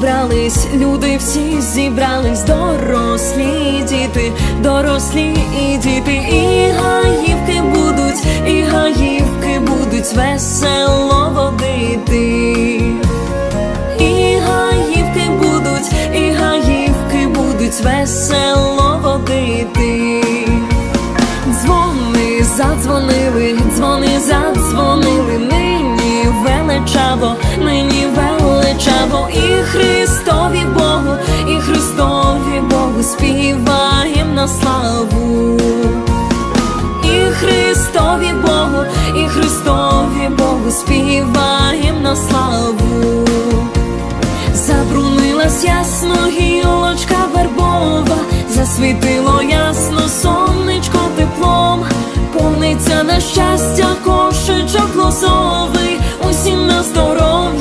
зібрались, люди всі зібрались, дорослі діти, дорослі і діти, і гаївки будуть, і гаївки будуть весело водити. І гаївки будуть, і гаївки будуть весело водити. Дзвони задзвонили, дзвони задзвонили, нині величаво, Богу, Богу, і Христові Богу співаєм на славу, забрунилась ясно гілочка вербова, засвітило ясно сонечко теплом, повниться на щастя, кошечок лозовий, усім на здоров'я.